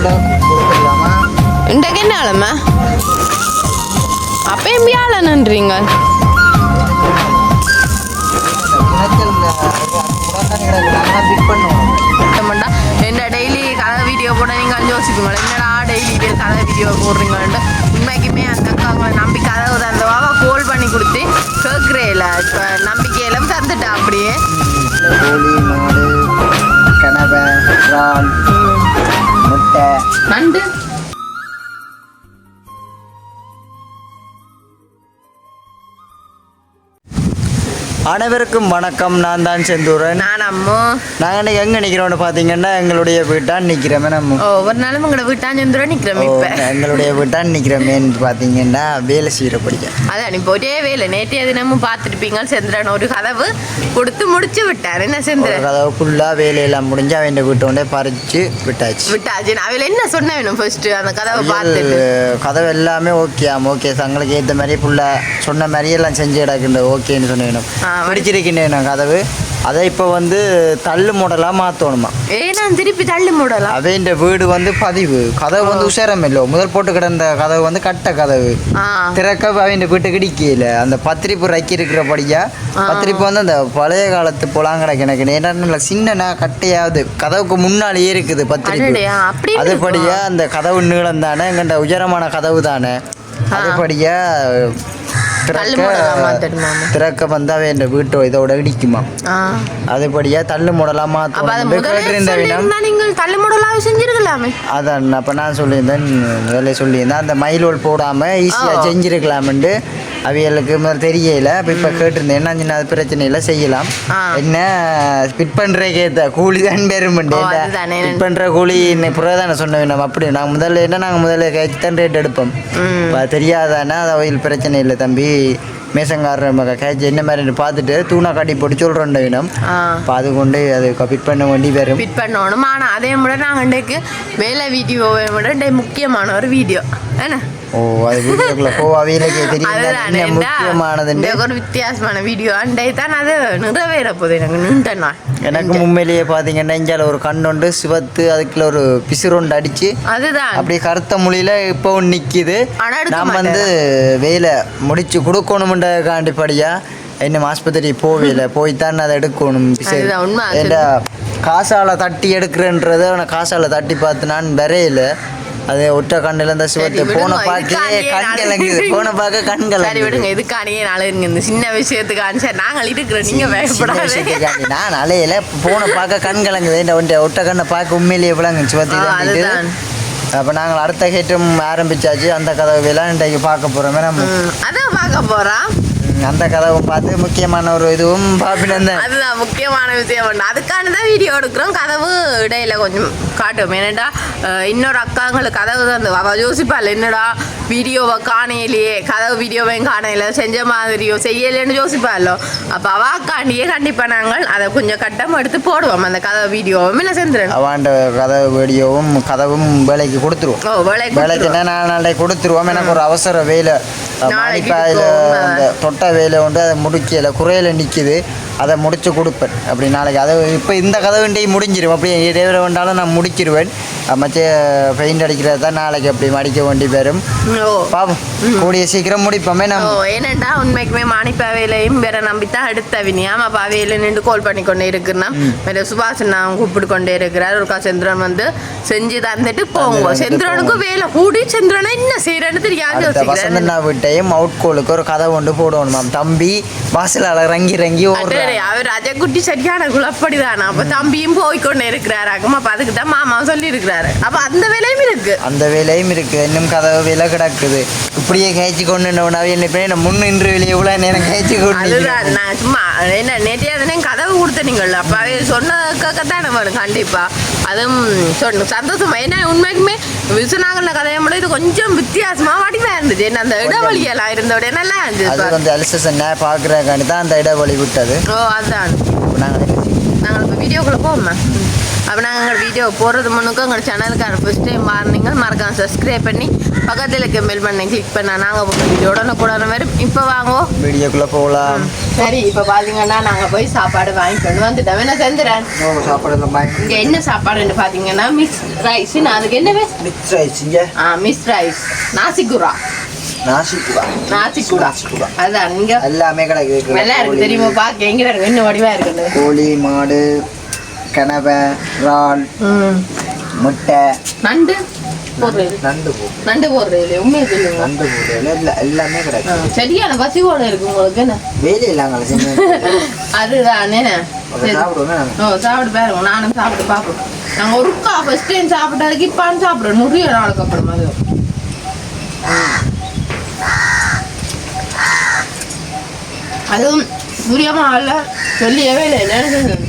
இன்றைக்கு என்ன நாங்களாம் பிக் பண்ணுவோம் மாட்டா என்ன டெய்லி கதை வீடியோ போட நீங்கள் யோசிப்பீங்களா என்னடா டெய்லி இதே கதை வீடியோ போடுறீங்கன்ட்டு உண்மைக்குமே அந்த அக்கா அவங்களை நம்பி கதை அந்த வாவா கோல் பண்ணி கொடுத்து கேட்குறேல இப்போ நம்பிக்கையிலும் தந்துட்டா அப்படியே கனவை இறால் முட்டை. நண்டு? அனைவருக்கும் வணக்கம். நான் தான் செந்தூரன். நான் அம்மோ. நாங்கள் இன்னைக்கு எங்கே நிற்கிறோம்னு பார்த்தீங்கன்னா எங்களுடைய வீட்டான் நிற்கிறோமே நம்ம ஒரு நாளும் உங்களோட வீட்டாஞ்சந்திரம் நிற்கிறோம் ஓ, இப்போ. எங்களுடைய வீட்டான் நிற்கிறோமேன்னு பார்த்தீங்கன்னா வேலை செய்கிற படிக்க. அதான் இப்போ ஒரே வேலை. நேற்றைய தினமும் பார்த்துருப்பீங்க செந்திரன். ஒரு கதவு கொடுத்து முடிச்சு விட்டார். என்ன செந்திரன்? கதவு ஃபுல்லாக வேலையெல்லாம் முடிஞ்சு அவன் வீட்டோண்டே பறித்து விட்டாச்சு. விட்டாச்சு. நான் அவள் என்ன சொன்ன வேணும் ஃபர்ஸ்ட் அந்த கதவை பார்த்துட்டு. கதவு எல்லாமே ஓகே ஆமாம் ஓகே தங்களுக்கு ஏற்ற மாதிரி ஃபுல்லாக சொன்ன மாதிரி எல்லாம் செஞ்சு கிடக்குன்ற ஓகேன்னு சொன்னேன் ஆ, பிடிச்சிருக்கின்றேன் கதவு. அதை இப்போ வந்து தள்ளு மாடலாக மாற்றணுமா ஏ நான் திருப்பி தள்ளி மூடலாம். அவன் வீடு வந்து பதிவு. கதவு வந்து உஷாரம் இல்லை. முதல் போட்டு கிடந்த கதவு வந்து கட்ட கதவு. திறக்க அவன் வீட்டுக்கு இடிக்கல அந்த பத்திரிப்பு ரக்கி இருக்கிறபடியா பத்திரிப்பு வந்து அந்த பழைய காலத்து புலாங் கிடக்கு எனக்கு நேரம் சின்னனா கட்டையாவது. கதவுக்கு முன்னாலேயே இருக்குது பத்திரிப்பு. அதுபடியா அந்த கதவு நீளம் தானே எங்கண்ட உயரமான கதவு தானே. அதுபடியா திறக்க. திறக்க வந்து அவன் வீட்டோ இதோட இடிக்குமா? அதுபடியா தள்ளு மூடலாமா நீங்கள் தள்ளி மூடலாம் செஞ்சிருக்கலாமே. அதான் அப்போ நான் சொல்லியிருந்தேன் வேலையை சொல்லியிருந்தேன். அந்த மயிலோல் போடாமல் ஈஸியாக ஓ. அவியலுக்கு முதல்ல தெரியல. அப்போ இப்போ கேட்டிருந்தேன். என்ன சின்ன அது பிரச்சனை இல்லை செய்யலாம். என்ன ஃபிட் பண்ணுறக்கே கூலி தான் பெருமண்டு. ஃபிட் பண்ணுற கூலி புறம் தானே சொன்ன நம்ம அப்படி நாங்கள் முதல்ல என்ன நாங்கள் முதல்ல தான் ரேட் எடுப்போம். தெரியாதானே? அது அவையில் பிரச்சனை இல்லை தம்பி. மேசங்காரர் மக என்ன மாதிரி பார்த்துட்டு தூணா காட்டி போட்டு சொல்கிறோம் இப்போ அது கொண்டு அது ஃபிட் பண்ண வேண்டி வரும். ஃபிட் பண்ணணும். ஆனால் அதே விட நாங்கள் வேலை வீடியோவை விட முக்கியமான ஒரு வீடியோ ஓ அது வீடியோக்குள்ள போ அவையிலக்கே தெரியும் இன்றைக்கு ஒரு வித்தியாசமான வீடியோ அண்டை தான் அது நிறைவேற போகுது எனக்கு நின்ற நாள் எனக்கு உண்மையிலேயே பார்த்தீங்கன்னா இஞ்சால ஒரு கண்ணுண்டு சிவத்து அதுக்குள்ள ஒரு பிசுறுண்டு அடிச்சு அதுதான் அப்படியே கருத்த மொழியில இப்போ நிற்கிது நான் வந்து வேலை முடிச்சு கொடுக்கணுமென்றக்காண்டி படியா இன்னும் ஆஸ்பத்திரி போவேல போய் தான் அதை எடுக்கணும் காசால தட்டி எடுக்கிறேன்றதை காசால தட்டி பார்த்து நான் வரையில அது ஒற்றை கண்ணில் இருந்த சிவத்து போன. பார்க்க கண் கலங்குது. போன பார்க்க கண் கலங்குது. விடுங்க இதுக்கானியே நாளை இருங்க இந்த சின்ன விஷயத்துக்கான சரி நாங்கள் இருக்கிறோம் நீங்க சின்ன பயப்படாத. விஷயத்துக்காண்டி நான் அலையில போன பார்க்க கண் கலங்குது. இந்த ஒன்றை கண்ணை பார்க்க உண்மையிலேயே ஆ, அதுதான். அப்போ நாங்கள் அடுத்த கேட்டும் ஆரம்பிச்சாச்சு. அந்த கதவையெல்லாம் இன்றைக்கு பார்க்க போகிறோமே நம்ம அதான் பார்க்க போறோம். ம், அந்த கதவும் பார்த்து முக்கியமான ஒரு இதுவும் பாப்பினந்தேன் அதுதான் முக்கியமான விஷயம் ஒன்று அதுக்கான தான் வீடியோ எடுக்கிறோம். கதவு இடையில கொஞ்சம் காட்டும் ஏன்னாடா இன்னொரு அக்காங்களுக்கு கதவு தான் அவ யோசிப்பாள் என்னடா வீடியோவை காணையிலேயே கதவு வீடியோவையும் காணையில செஞ்ச மாதிரியோ செய்யலைன்னு யோசிப்பாளோ? அப்போ அவாக்காண்டியே கண்டிப்பாக நாங்கள் அதை கொஞ்சம் கட்டம் எடுத்து போடுவோம். அந்த கதவு வீடியோவும் இல்லை செந்துறேன் அவாண்ட கதவு வீடியோவும் கதவும் வேலைக்கு கொடுத்துருவோம். ஓ வேலைக்கு வேலைக்கு என்ன நாலு நாளைக்கு கொடுத்துருவோம். எனக்கு ஒரு அவசர வேலை. மணிப்பாயில். அந்த தொட்ட வேலை உண்டு அதை முடிக்கல. குறையில நிற்கிது அதை முடிச்சு கொடுப்பேன். அப்படி நாளைக்கு அதை இப்போ இந்த கதவுண்டையை முடிஞ்சிரும். அப்படி இடைவெளி வேண்டாலும் நான் முடிச்சிருவேன். மச்ச பெயிண்ட் அடிக்கிறது தான் நாளைக்கு அப்படி மடிக்க வேண்டி வரும். பாப்போம் கூடிய சீக்கிரம் முடிப்போமே நம்ம. ஏனண்டா உண்மைக்குமே மாணிப்பாவையிலையும் வேற நம்பித்தான் அடுத்த வினியாம் அப்போ அவையில நின்று கால் பண்ணி கொண்டே இருக்குன்னா வேற சுபாஷ் நான் கூப்பிட்டு கொண்டே இருக்கிறார். ஒரு செந்திரன் வந்து செஞ்சு தந்துட்டு போங்க. வந்துட்டு செந்திரனுக்கு வேலை. கூடி செந்திரனை என்ன செய்யறேன்னு தெரியாது வீட்டையும் அவுட் கோலுக்கு ஒரு கதை ஒன்று போடணும்? தம்பி. வாசலால் இறங்கி இறங்கி அவர் அஜக்குட்டி சரியான குழப்படிதான். அப்ப தம்பியும் போய்க்கொண்டே இருக்கிறாரு. அப்ப அதுக்கு தான் மாமா சொல்லி இருக்கிறாரு அப்ப அந்த வேலையும் இருக்கு. அந்த வேலையும் இருக்கு. இன்னும் கதவு வேலை கிடக்குது. இப்படியே கேய்ச்சி கொண்டு என்ன பண்ணி முன் இன்று வெளியே இவ்வளோ நேரம் கேய்ச்சி கொண்டு அதுதான். நான் சும்மா என்ன நேற்றைய தானே கதவு கொடுத்தனீங்கல்ல அப்போ அவை சொன்னதுக்காகத்தானே வேணும் கண்டிப்பா. அதுவும் சொன்ன சந்தோஷமா. ஏன்னா உண்மைக்குமே விசுநாகல கதையை விட இது கொஞ்சம் வித்தியாசமா வடிவா இருந்துச்சு என்ன அந்த இடைவெளியெல்லாம் இருந்தோட நல்லா அது இருந்துச்சு வந்து அலிசன் பார்க்குறக்காண்டி தான் அந்த இடவழி விட்டது. ஓ அதான். நாங்கள் நாங்கள் இப்போ வீடியோக்குள்ள போவோம்மா. அப்போ நாங்கள் எங்கள் வீடியோ போடுறது முன்னுக்கு எங்கள் சேனலுக்கான ஃபஸ்ட் டைம் மாறினீங்க மறக்காம சப்ஸ்கிரைப் பண்ணி பக்கத்தில் இருக்க பெல் பண்ணி கிளிக் பண்ண நாங்கள் உங்கள் வீடியோ உடனே வரும் இப்போ வாங்கோ. வீடியோக்குள்ளே போகலாம். சரி இப்போ பார்த்தீங்கன்னா நாங்கள் போய் சாப்பாடு வாங்கி கொண்டு வந்துட்டோம். என்ன செஞ்சுறேன் சாப்பாடு மாதிரி. இங்கே என்ன சாப்பாடுன்னு பார்த்தீங்கன்னா மிக்ஸ் ரைஸ் நான் அதுக்கு என்ன மிக்ஸ் ரைஸ் இங்கே? ஆ மிக்ஸ் ரைஸ் நாசிக்குரா நாசிக்குவா நாசிக்குரா நாசிக்குரா. அதான் நீங்க எல்லாமே கிடைக்குது நல்லா இருக்கு தெரியுமா? பார்க்க எங்க இருக்கு என்ன வடிவா இருக்குது? கோழி மாடு கனவை இறால் முட்டை. நண்டு போடுறது. நண்டு நண்டு போடுறது. உண்மையை சொல்லுங்க. நண்டு போடு எல்லா எல்லாமே கிடைக்கும். சரியான பசி கூட இருக்கு உங்களுக்கு என்ன? வேலை இல்லாங்களே செஞ்சு அதுதானே. சாப்பிட்டு பாருங்க நானும் சாப்பிட்டு பார்ப்போம் நாங்கள் ஒருக்கா ஃபர்ஸ்ட் டைம் சாப்பிட்டதுக்கு இப்பான்னு சாப்பிட்றோம். நிறைய நாளுக்கு அப்புறம் அது. அதுவும் புரியாம அல்ல சொல்லியவே இல்லை. என்ன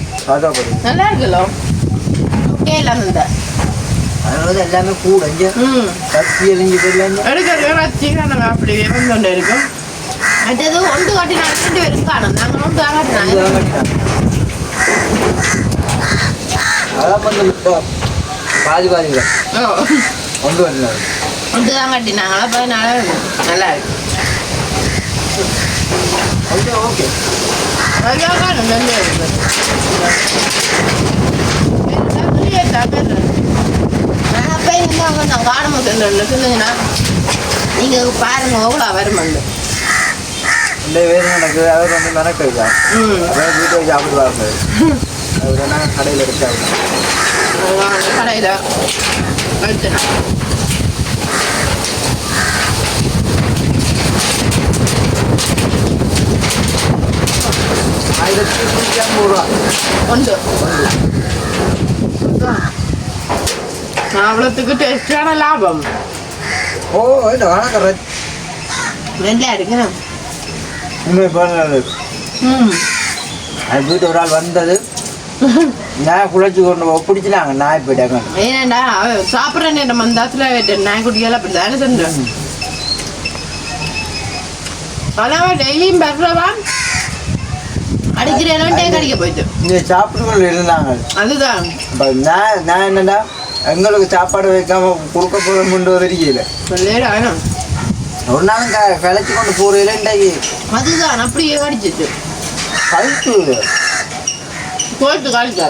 நல்லா இருக்குல்ல ஓகே இல்லாம இந்த அதனால எல்லாமே கூட இங்கே ம். கத்தி எரிஞ்சு தெரியல எடுக்கிற வச்சுக்கிறோம் நம்ம அப்படியே வந்து இருக்கும். மற்றது ஒன்று காட்டி நான் ரெண்டு பேரும் காணும். நாங்கள் ஒன்று காட்டினாங்க அதான் வந்து பாதி பாதி கொண்டு வரல ஒன்று தான் கட்டினாங்களா அப்போ நல்லா இருக்கு. கொஞ்சம் ஓகே நல்லா ரெண்டு பேரும் நான் அப்போ இருந்தாங்க நான் காணும் சொன்னீங்கன்னா நீங்கள் பாருங்க எவ்வளோ வருமாண்டு இந்த வேறு நடக்குது அவர் வந்து மெனக்கெடுக்கா ம் அப்புறம் வீட்டில் சாப்பிடுவாங்க அவர் என்ன கடையில். எடுத்து சாப்பிடுவாங்க கடையில் ஆயிரத்தி நூற்றி ஐம்பது ரூபா உண்டு அவ்வளோத்துக்கு டேஸ்டான லாபம் ஓ இந்த வணக்கம் நல்லா இருக்கு உண்மை பாருங்க ம் அது வீட்டு ஒரு ஆள் வந்தது நான் குழைச்சி கொண்டு பிடிச்சினாங்க நாய் போயிட்டாங்க அவ சாப்பிட்ற நேரம் வந்தாத்துல நாய்க்குட்டியெல்லாம் அப்படி தானே செஞ்சேன் அதான் டெய்லியும் பெறவா அடிக்கிறேன் டே கடிக்க போயிட்டு. இங்கே சாப்பிட்டு இருந்தாங்க அதுதான். நான் நான் என்னடா எங்களுக்கு சாப்பாடு வைக்காம கொடுக்க போகிறோம்னு தெரியல ஒரு நாளும் க கிளச்சி கொண்டு போகிறீங்களே இன்றைக்கு? அதுதான் அப்படியே கடிச்சிட்டு. கழிச்சு போயிட்டு கடிக்க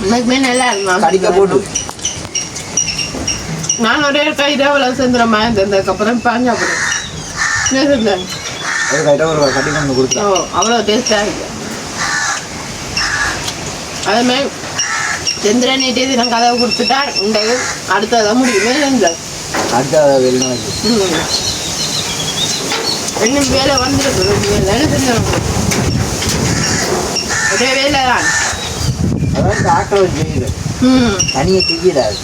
இன்னைக்குமே நல்லா இருக்கும்? கடிக்க போட்டு. நான் ஒரே கை தேவல செஞ்சுறேன் இருந்ததுக்கப்புறம் பாஞ்சா போடுறேன் என்ன செஞ்சேன் ஒரு கைட்ட கொண்டு ஓ கொடுத்தேன் அவ்வளோ டேஸ்டாக இருக்கு. அதுமாதிரி சந்திரன் நேற்றே தினம் கதவை கொடுத்துட்டா இந்த அடுத்ததான் முடியுமே. செஞ்சேன் அடுத்த ம். இன்னும் வேலை வந்துருக்கு வேலை. ஒரே வேலை தான். அதான் ஆக்களை செய்யுது தனியாக செய்யலாது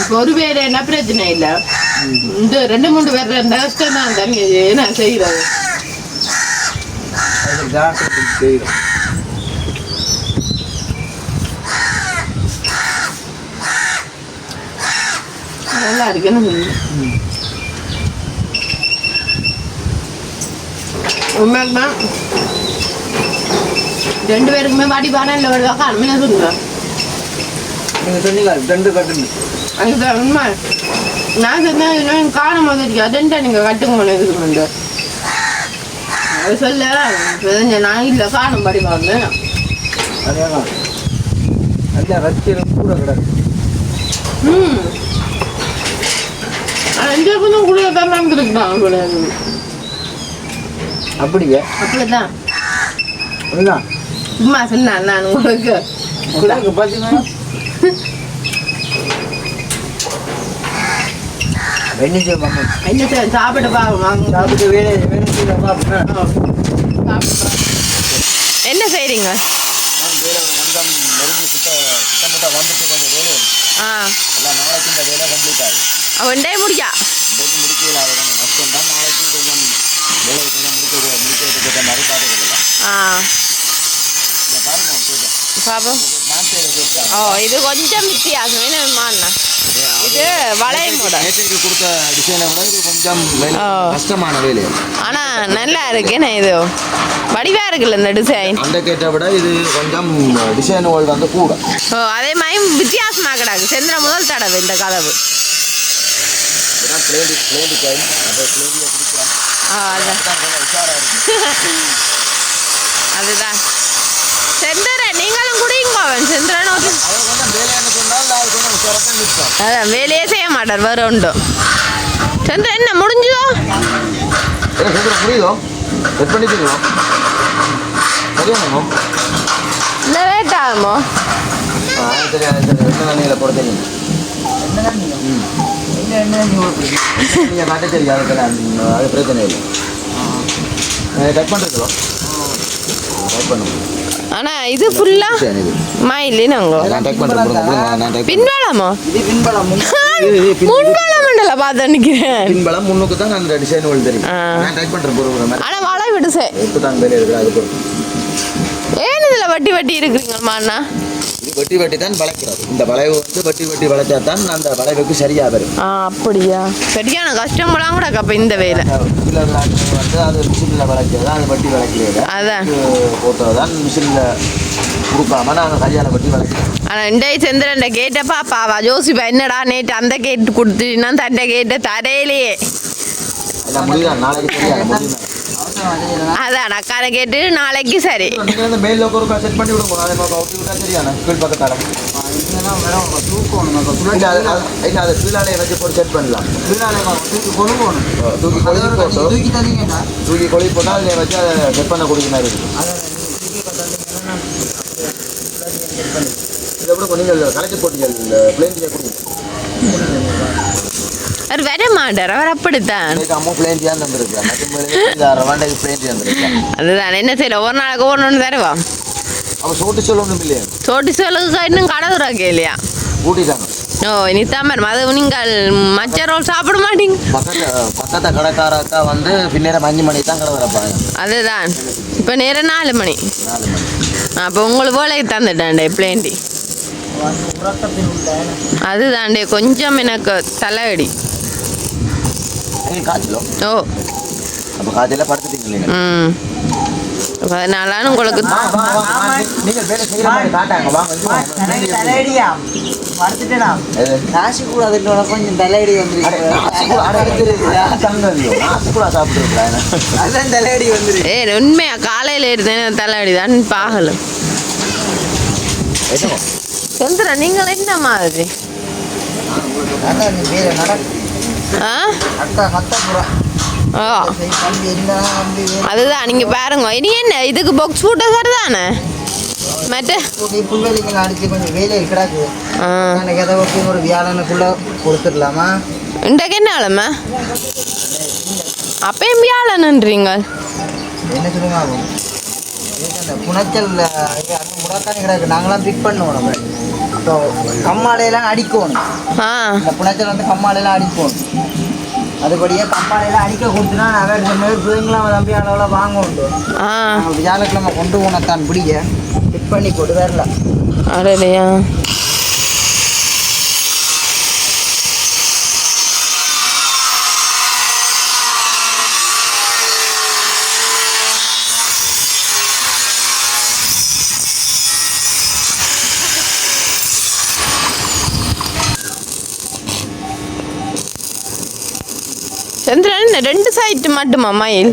இப்போ ஒரு வேலை என்ன பிரச்சனை இல்லை? இந்த ரெண்டு மூணு பேர் இருந்தால் கஷ்டம் தான் தண்ணி என்ன செய்கிறது அது டாக்டர் செய்யுது நல்லா இருக்குன்னு உண்மைக்குமா ரெண்டு பேருக்குமே வாடி பானை இல்லை வருவா காரணமே சொல்லுங்க? ரெண்டு கட்டுங்க அதுதான் உண்மை. நான் சொன்னேன் இன்னும் காணும் போது அதென்ட்டா நீங்கள் கட்டுங்க இதுக்கு அது சொல்ல. நான் இல்லை காணும் படி தான் நல்ல ரத்தியம் கூட கிடக்கு ம் அஞ்சு கொஞ்சம் கூட தான் வந்துருக்கான் கூட அப்படியே அப்படிதான் சும்மா சொன்னேன் நான் உங்களுக்கு. கிடக்கு பார்த்தீங்கன்னா வெண்ணிச்சு மாமா என்ன செய்ய சாப்பிட்டு பாருங்க சாப்பிட்டு வேலை வேலை செய்ய என்ன ஆகும் அவன்டே முடியா பாப்போம். ஓ இது கொஞ்சம் வித்தியாசம் என்ன மாண்ணா இது வளைய மாடல் நேற்றைக்கு கொடுத்த டிசைனை விட இது கொஞ்சம். கஷ்டமான வேலை. ஆனா நல்லா இருக்குண்ணே இது. வடிவா இருக்குல்ல இந்த டிசைன் அந்த கேட்டை விட இது கொஞ்சம் டிசைனுகள் வந்து கூட. ஓ அதே மாதிரி வித்தியாசமா கிடக்கு. செந்திர முதல் தடவை இந்த கதவு. இதுதான் பிளேன் பிளேன் டிசைன் அந்த பிளேனியை பிடிக்கலாம் ஆ, அதான் கொஞ்சம் உஷாராக இருக்கு அதுதான் செந்தர நீங்களும் குடிங்க அவன் செந்திர நோக்கி அதை கொஞ்சம் வேலையான்னு சொன்னால் அது கொஞ்சம் உஷாராக நிற்கும் அதான் வேலையே செய்ய மாட்டார் வேற உண்டும் செந்திர என்ன முடிஞ்சதோ புரியுதோ? செட் பண்ணிக்கிறீங்களோ சரியானோ இல்லை லேட் ஆகுமோ? அது பிரச்சனை இல்லை. கட் பண்ணுறதோ கட் பண்ணுங்க ஆனா இது ஃபுல்லா மயில் நாங்க பின்பலம் முன்வளம் மண்டல பார்த்து நிக்கிறேன் பின்பலம் முன்னுக்கு தான் அந்த டிசைன் ஒன்று தெரியும். நான் டைப் பொருள் மாதிரி. ஆனா வளை விடுசே இப்போ தான் வேலை அது ஏன் இதுல வட்டி வட்டி இருக்குறீங்கம்மா அண்ணா? வெட்டி வெட்டி தான் வளைக்கிறது இந்த வளைவு வந்து வெட்டி வெட்டி வளைச்சா தான் அந்த வளைவுக்கு சரியாக வரும் அப்படியா? சரியான கஷ்டமெல்லாம் கூட அப்ப இந்த வேலை. விளையாட்டு வந்து அது மிஷினில் வளைக்கிறது அது வெட்டி வளைக்கிறது அதான். போட்டது தான் மிஷினில் கொடுக்காம நாங்கள் கையால் வெட்டி வளைக்கிறோம் ஆனா இண்டை சந்திரன் கேட்டப்பா பாவா ஜோசிப்பா என்னடா நேற்று அந்த கேட்டு கொடுத்துட்டீங்கன்னா தண்டை கேட்ட தரையிலேயே நாளைக்கு தெரியாது அதான் அக்காரை கேட்டு நாளைக்கு சரி. நீங்கள் வந்து மெயில் லோக்கர் செட் பண்ணி விடுங்க. அதை நம்ம ஒட்டி விட்டா சரியான. கீழ் பக்கத்தால. இல்லை அது அது- இல்லை அதை கீழாலே வச்சு போட்டு செட் பண்ணலாம். தூக்கி கொழு போகணும் தூக்கி கொழி போட்டு தூக்கி கொழி போட்டால் வச்சு அதை செட் பண்ண கொடுக்கணும் இருக்குது இதை கூட நீங்கள் கலெக்ட் போட்டீங்க பிளேன் கொடுங்க. அவர் வர மாட்டார் அவர் அப்படித்தான். அதுதான் என்ன செய்யல ஒரு நாளைக்கு ஒன்று ஒன்று தருவா? அவன் சோட்டு சொல்லுக்கு இன்னும் கடை துறாக்க இல்லையா? ஓ இனி தாமர் அது நீங்கள் மச்ச ரோல் சாப்பிட மாட்டீங்க? பக்கத்து கடைக்காரக்கா வந்து பின்னேற அஞ்சு மணி தான் கடை வரப்பாங்க அதுதான். இப்போ நேரம் நாலு மணி. அப்போ உங்களுக்கு வேலைக்கு தந்துட்டேன்டே பிளேண்டி அதுதாண்டே கொஞ்சம் எனக்கு தலையடி. ஏய், காய்ச்சலோ ஓ. அப்போ காய்ச்சல படுத்துட்டீங்க இல்லைங்க ம். அதனால உங்களுக்கு நீங்கள் வேலை செய்கிற மாதிரி காட்டாங்க. வாங்க? காசு கூட அதுல கொஞ்சம் தலையடி அட, நாசி கூட- அட, இது இது சங்கதியோ. நாசி கூட சாப்பிட்டுருக்கா அதான் தலையடி வந்துரு ஏ உண்மையா? காலையில் இருந்தேன் தலையடி? தான் பாகல. என்ன சந்திரா நீங்கள் என்ன மாதிரி அதுதான் நீங்கள் பாருங்க. இனி என்ன? இதுக்கு பாக்ஸ் போட்ட சார் தானே மற்ற புள்ளடிங்களை கொஞ்சம் வேலையை கிடாக்கு ஆ. எனக்கு எதை வச்சு ஒரு வியாழனுக்குள்ள கொடுத்துடலாமா இன்றைக்கு என்ன அப்பயும் வியாழன்றீங்க என்ன சொல்லுங்க புனச்சல் கிடக்கு. நாங்களாம் பிக் பண்ணுவோம் நம்ம. இப்போ கம்மாலையெல்லாம் அடிக்கணும். இந்த புனச்சல் வந்து கம்மாலையெல்லாம் அடிப்போம் அதுபடியே கம்மாலையெல்லாம் அடிக்க கொடுத்துனா அவர் சொன்னது பிள்ளைங்களாம் தம்பி அளவில் வாங்க உண்டு ஆ வியாழக்கிழமை கொண்டு போனத்தான் பிடிக்க ஃபிட் பண்ணி கொண்டு வரல. அடலையா சந்திரன் ரெண்டு சைட்டு மட்டுமா மயில்?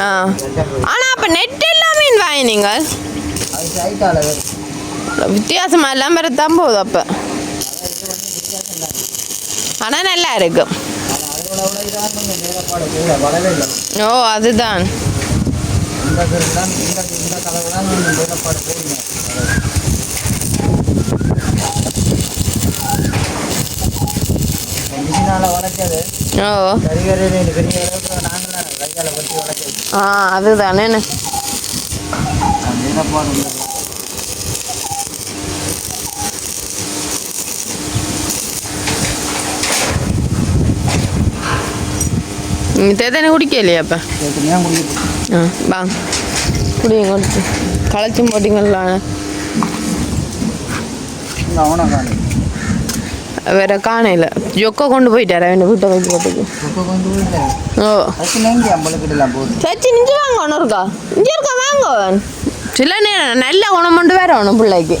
ஆ. ஆனா அப்ப நெட் எல்லாமே வாங்க நீங்கள்? வித்தியாசமாக வித்தியாசமா எல்லாம் தான் போகுது அப்ப. ஆனா நல்லா இருக்கும் ஓ அதுதான் இதான் கொஞ்சம் வேலைப்பாடு கூட வரவே இல்லை ஓ அதுதான் இந்த கரு தான் இந்த இந்த கலவு தான் கொஞ்சம் வேலைப்பாடு போடுங்க மிஷினால் வளைச்சது ஓ. கரிகரையில் பெரிய அளவுக்கு நாங்களாம் கையால் பற்றி வளைச்சது ஆ அதுதானே. நீங்கள் தேத்தானே குடிக்கலையா அப்போ? ஆ வாங்க குடிங்க குடிச்சு களைச்சும் போட்டிங்களா அவனை வேற காணையில். ஜொக்க கொண்டு போயிட்டாரா என்ன வீட்டை வைக்க போட்டுக்கு ஓ. சச்சி இஞ்சி வாங்க ஒன்று இருக்கா? இஞ்சி இருக்கா வாங்க சில நேரம் நல்ல குணம் கொண்டு வேற ஒன்று பிள்ளைக்கு.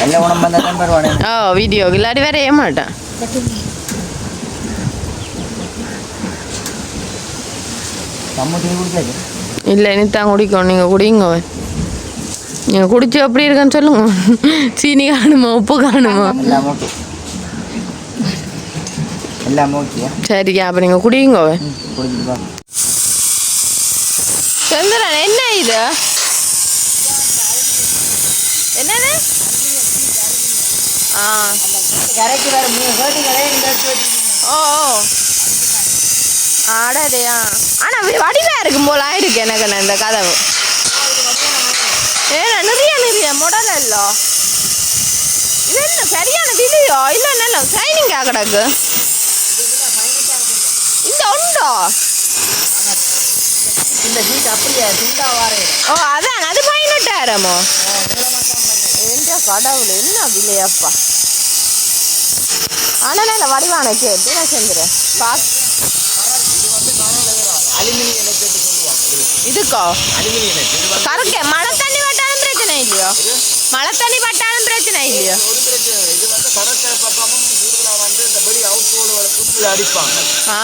நல்ல உணவு வந்தால் ஓ வீடியோ இல்லாட்டி வேற ஏ மாட்டேன் நம்ம டீ குடிச்சாச்சு இல்லை இனித்தான் குடிக்கும். நீங்கள் குடிங்க நீங்கள் குடிச்சு எப்படி இருக்குன்னு சொல்லுங்க. சீனி காணுமா உப்பு காணுமா? எல்லாம் ஓகே சரிக்கா அப்போ நீங்கள் வா சந்திரன் என்ன இது? என்னது? ஆ. கரைக்கு வேறு மூணு கேட்டு கரையை இந்த எடுத்து வச்சுருக்கீங்க ஓ ஓ. ஆடாதையா ஆனால் வடிவாக இருக்கும் போல ஆயிருக்கு எனக்கு இந்த கதவு. ஏன்னா நிறைய நிறைய முடல இல்லோ இது என்ன சரியான விலையோ இல்லை கிடக்கு. உண்டோ? இந்த சீட் அப்படியே துண்டா வாரே. ஓ அதான் அது பதினெட்டாயிரமோ? எந்த கடவுள் என்ன விலையப்பா? ஆனால் நல்ல வடிவான கேட்டு நான் செஞ்சுறேன் சொல்லுவாங்க இதுக்கோ? கறக்க மழை தண்ணி பட்டாலும் பிரச்சனை இல்லையோ? மழை தண்ணி பட்டாலும் பிரச்சனை இல்லையோ? ஒரு பிரச்சனை இது வந்து கடற்கரை பக்கமும் கூடுதலாக வந்து இந்த வெளி அவுட் இதை அடிப்பாங்க. ஆ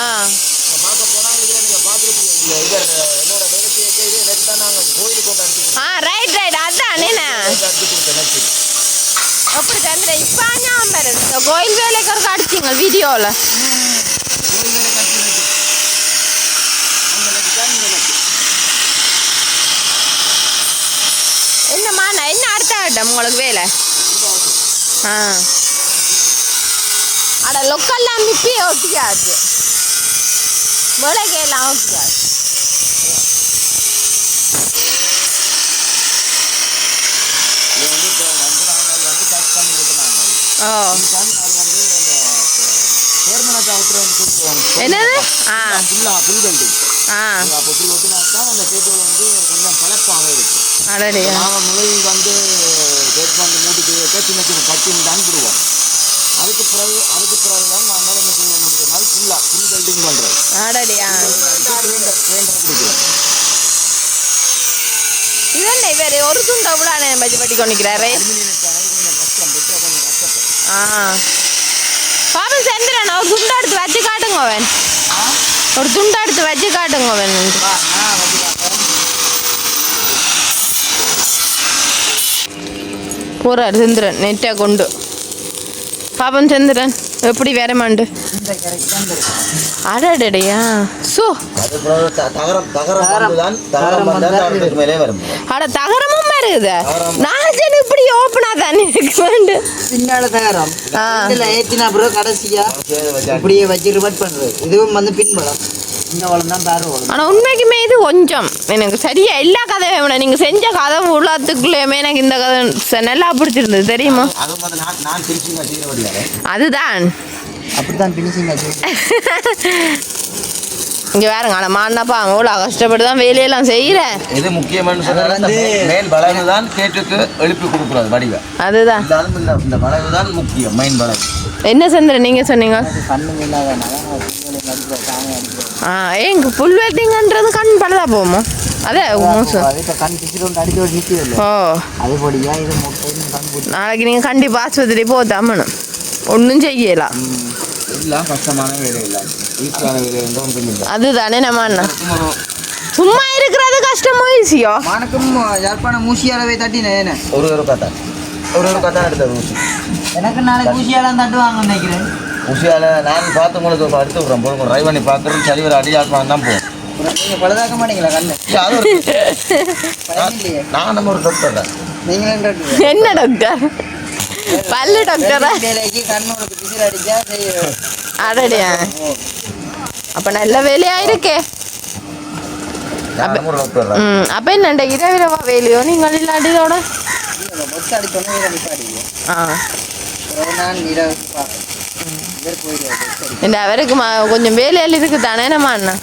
இப்போ பார்க்க போனால் இதில் நீங்கள் பார்த்துருப்பீங்க இந்த இது என்னோட வேலை செய்ய இது நெட் தான் நாங்கள் கோயிலுக்கு கொண்டு அடிச்சு ஆ ரைட் ரைட் அதான் என்ன அடிச்சு கொடுத்தேன் நெட்டு அப்படி தந்துட இப்போ ஞாபகம். இந்த கோயில் வேலைக்கு அடிச்சிங்க வீடியோவில் என்னம்மா நான் என்ன அடுத்த ஆட்டம் உங்களுக்கு வேலை? ஆ. அட லொக்கல்லாம் இப்பயே ஒட்டிக்காது. வந்து வந்து வந்து வந்து சேர்மனத்தை அவுட்ரு வந்து கொடுத்துருவாங்க என்னது? ஆ. ஃபுல்லாக ஃபுல் வெல்டிங் ஆ. அப்போ ஃபுல் ஒட்டினா தான் அந்த பேட்டோல் வந்து கொஞ்சம் பழப்பாக இருக்கும் அடடியா நாங்கள் முதல் வந்து டேட் பண்ணி மூடிட்டு சின்ன சின்ன கட்டிங் தான் விடுவோம் அதுக்கு பிறகு அதுக்கு பிறகு தான் நாங்கள் என்ன செய்ய முடியும்னால் ஃபுல்லாக ஃபுல் வெல்டிங் பண்ணுறோம் அடடியா ட்ரெயின்டர் ட்ரெயின்டர் இதென்ன வேறு ஒரு துண்டை விட பற்றி பட்டி கொண்டிக்கிறாரு ஆ. பாபு செந்திரன் ஒரு துண்டை எடுத்து வச்சு காட்டுங்க அவன். ஒரு துண்டை எடுத்து வச்சு காட்டுங்க அவன். போறார் செந்திரன் நெட்டை கொண்டு. பாபன் செந்திரன். எப்படி தான் இருக்கு அடடடையா. சோ. தகரம் தகரம் தகரம். அட தகரமும் வருது. சரி இப்படி ஓப்பனா தானே இருக்கு வேண்டு பின்னால தகரம். இதில் ஏற்றினா அப்புறம் கடைசியா. இப்படியே வச்சு ரிவர்ட் பண்ணுறது இதுவும் வந்து பின்பலம். இந்த வளம் தான் பேர் வளம் ஆனா உண்மைக்குமே இது கொஞ்சம். எனக்கு சரியா எல்லா கதையும் விட நீங்க செஞ்ச கதை உள்ளத்துக்குள்ளேயுமே எனக்கு இந்த கதை ச- நல்லா பிடிச்சிருந்தது. தெரியுமா? அதுதான். இங்க வேறங்க ஆனா மாண்ணப்பா அவ்வளோ கஷ்டப்பட்டு தான் வேலையெல்லாம் செய்யறேன் எது முக்கியமானு மேல் வளைவு தான் கேட்டுக்கு எழுப்பி கொடுக்குறது வடிவ. அதுதான். இந்த இந்த வளைவு தான் முக்கியம் மெயின் வளைவு. என்ன சந்திரன் நீங்க சொன்னீங்க? கண்ணுங்க இல்லாதனால பிள்ளைங்க அடிக்கிறோம் சாமி அடிக்கிறோம் ஆ ஏங்க புல் வெட்டிங்கன்றது கண் பழுதா போகுமா அதே மோசம் ஓ. அது பொடியா இது முட்டை இது கண் போட்டு நாளைக்கு நீங்கள் கண்டிப்பாக ஆஸ்பத்திரி ஒன்றும் செய்யலாம் வேலை வந்து ஒன்றும் இல்லை. அதுதானே நம்ம அண்ணா. சும்மா இருக்கிறது கஷ்டமோ ஈஸியோ மானுக்கும் யாழ்ப்பாணம் மூசியாலவே தட்டினேன் ஒரு ஒரு கதை ஒரு ஒரு கதை எடுத்தது ஊசி. எனக்கு நாளைக்கு ஊசியாலாம் தட்டுவாங்கன்னு நினைக்கிறேன். ஊசியால் நான் பார்த்து உங்களுக்கு அடுத்து விட்றேன். போடுங்க ட்ரை பண்ணி பார்க்குறது சரி ஒரு அடியாத்மா தான் போகும் நீங்கள் பழுதாக்க மாட்டீங்களா கண்ணு? அது நான் நம்ம ஒரு டாக்டர் தான். டாக்டர் என்ன டாக்டர் பல்லு டாக்டரா கண்ணோட பிசில் அடிச்சா அடடியா அப்போ நல்ல வேலையா இருக்கே நான் அப்போ என்னண்ட இரவிரவா வேலையோ? நீங்கள் நிப்பாடிங்க ஆ. நாள் இரவு சரி இந்த அவருக்கு கொஞ்சம் வேலையில் இருக்கு தானே நம்ம அண்ணா?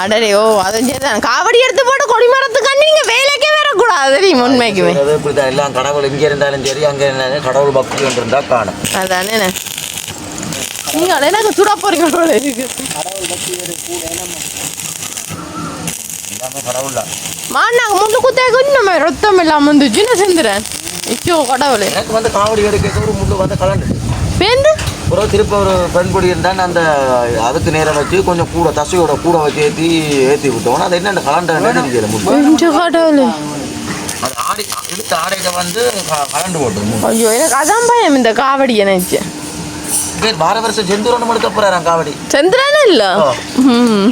அடரே ஓ சரிதான். காவடி எடுத்து போட்டு கொடிமரத்துக்காண்டி நீங்க வேலைக்கே வரக்கூடாது தெரியும் உண்மைக்குமே. அது இப்படிதான். எல்லாம் கடவுள் இங்கே இருந்தாலும் சரி அங்கே இருந்தாலும் கடவுள் பக்தி ஒன்று இருந்தால் காணும். அதானே நீங்க எனக்கு சுட போறீங்க போல இருக்கு. கடவுள் பக்தி ஒரு கூட நம்ம எல்லாமே கடவுள் தான் மாநாங்க முள்ளு குத்தாக்கு இன்னும் ரத்தம் இல்லாம வந்துச்சு என்ன செஞ்சுறேன் ஐயோ கடவுளே எனக்கு வந்து காவடி எடுக்க ஒரு முள்ளு வந்து கலண்டு பேந்து ஒரு திருப்ப ஒரு பெண் கொடி இருந்தால் அந்த அதுக்கு நேரம் வச்சு கொஞ்சம் கூட தசையோட கூட வச்சு ஏற்றி ஏற்றி விட்டோம்னா அது என்ன கலண்டன்னு தெரியல முள்ளு கொஞ்சம் கடவுளே அது ஆடி இழுத்த ஆடையில வந்து கலண்டு போட்டு. ஐயோ எனக்கு அதான் பயம் இந்த காவடி எடுக்க போறாராம் காவடி சந்திரனே இல்ல? ஓ. ம்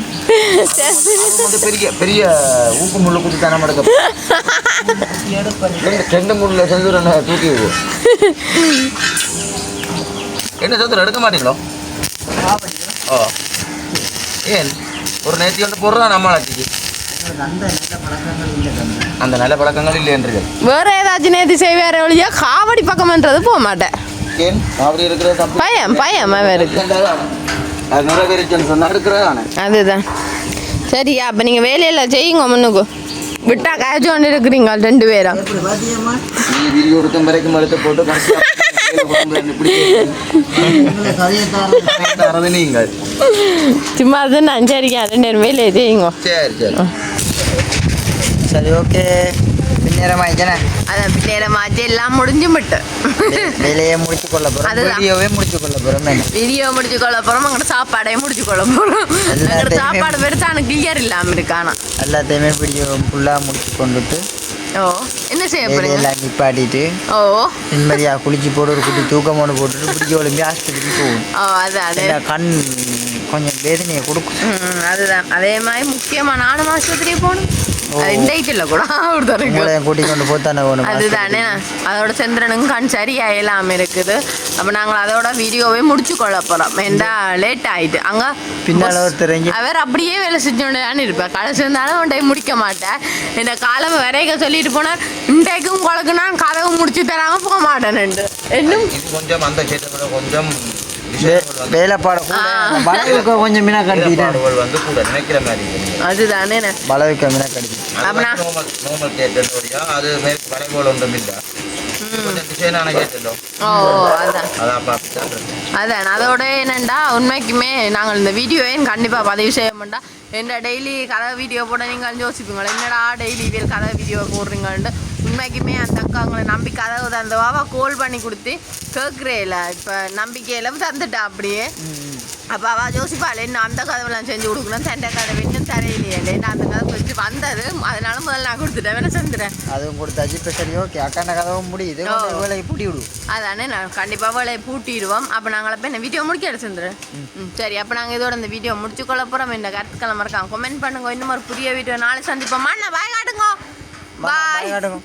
அது வந்து பெரிய பெரிய ஊக்கு முள்ளு குத்தி தானே எடுக்க ரெண்டு முள்ள செந்தூரனை தூக்கி. என்ன செந்தூரம் எடுக்க மாட்டீங்களோ? ஓ ஏன்? ஒரு நேர்த்தி வந்து போடுறா நம்மளாச்சிக்கு அந்த நல்ல பழக்கங்கள் இல்லை தம்பி அந்த நல்ல பழக்கங்கள் இல்லை என்று வேற ஏதாச்சும் நேத்து செய்வார வழியா காவடி பக்கம்ன்றது போக மாட்டேன். ஏன் அப்படி இருக்கிற பயம் பயம் அவன் இருக்கு. அது நிறைவேறிச்சுன்னு சொன்னா இருக்கிறதானே அதுதான். சரியா அப்ப நீங்க வேலையில செய்யுங்க முன்னுக்கு. விட்டா காய்ச்சி கொண்டு இருக்கிறீங்க ரெண்டு பேரும். எடுக்கும் வரைக்கும் எடுத்து போட்டு நீங்கள் சும்மா நான் சரியா ரெண்டு பேரும் வேலையை செய்யுங்க. சரி சரி. சரி ஓகே பின்னேரம் ஆயிடுச்சுனே அதான் மாற்றி எல்லாம் முடிஞ்சு விட்டு. வேலையை முடிச்சு கொள்ள அதுதான். வீடியோவே முடிச்சு கொள்ள என்ன? வீடியோ முடிச்சு கொள்ள போறோம் அங்கிட்ட சாப்பாடையும் முடிச்சு கொள்ள போறோம். அங்கிட்ட சாப்பாடு பெருசான கிளியர் இல்லாம இருக்கானா எல்லாத்தையுமே வீடியோ ஃபுல்லாக முடிச்சு கொண்டுட்டு ஓ என்ன செய்ய போறீங்க? நிப்பாட்டிட்டு ஓ. நிம்மதியாக குளிச்சு போட்டு ஒரு குட்டி தூக்கமோடு போட்டுட்டு பிடிக்க ஒளிம்பி ஆஸ்பத்திரிக்கு போகும் ஓ அது அது. கண் கொஞ்சம் வேதனையை கொடுக்கும். அதுதான். அதே மாதிரி முக்கியமா நானும் ஆஸ்பத்திரி போகணும். கொண்டு போத்தானே போகணும்? அதுதானே. அதோட சந்திரனுக்கு கண் சரியா எல்லாம் இருக்குது. அப்போ நாங்கள் அதோட வீடியோவே முடிச்சு கொள்ள போகிறோம் ஏண்டா லேட் ஆயிட்டு. அங்க பின்னால ஒருத்தர் அவர் அப்படியே வேலை செஞ்சோன்னு இருப்பேன் கடைசி இருந்தாலும் உண்டை முடிக்க மாட்டேன் இந்த காலம் வரைக்க சொல்லிட்டு போனார். இன்றைக்கும் உங்களுக்கு நான் கதவு முடிச்சு தராம போக மாட்டேன்னுண்டு இன்னும் கொஞ்சம் அந்த கொஞ்சம் வேலைப்பாடு கொஞ்சம் மீனா கட்டிட்டேன் வந்து கூட நினைக்கிற மாதிரி. அதுதானே. மீனா கட்டிட்டேன் அது வளைகோல் ஒன்றும் இல்லை. அதான். அதோட என்னண்டா? உண்மைக்குமே நாங்கள் இந்த வீடியோவையும் கண்டிப்பாக பதிவு செய்ய மாட்டோம். என்ன டெய்லி கதை வீடியோ போட நீங்கள் யோசிப்பீங்களா? என்னடா டெய்லி கதை வீடியோ போடுறீங்கன்ட்டு. உண்மைக்குமே அந்த அக்கா அவங்களை நம்பி கதவு தந்தவாவா கோல் பண்ணி கொடுத்து கேட்குறே இல்லை. இப்போ நம்பிக்கையில் தந்துட்டா அப்படியே. அப்போ அவள் யோசிப்பாள் என்ன அந்த கதவுலாம் செஞ்சு கொடுக்கணும். தண்டை கதவு இன்னும் தரையிலையே நான் அந்த கதை கொஞ்சம் வந்தது. அதனால முதல்ல நான் கொடுத்துட்டேன். வேணா செஞ்சுறேன் அதுவும் கொடுத்தாச்சு இப்போ சரி ஓகே. அக்காண்ட கதவும் முடியுது. வேலையை பூட்டி விடு. அதானே நான் கண்டிப்பாக வேலையை பூட்டிடுவோம். அப்போ நாங்கள் இப்போ என்ன வீடியோ முடிக்க எடுத்துருந்துறேன் சரி. அப்போ நாங்கள் இதோட இந்த வீடியோ முடிச்சு கொள்ள போகிறோம் இந்த கருத்துக்களை மறக்காம கமெண்ட் பண்ணுங்க. இன்னும் ஒரு புதிய வீடியோ நாளை சந்திப்போம். அண்ணா பாய் காட்டுங்க. பாய் காட்டுங்க.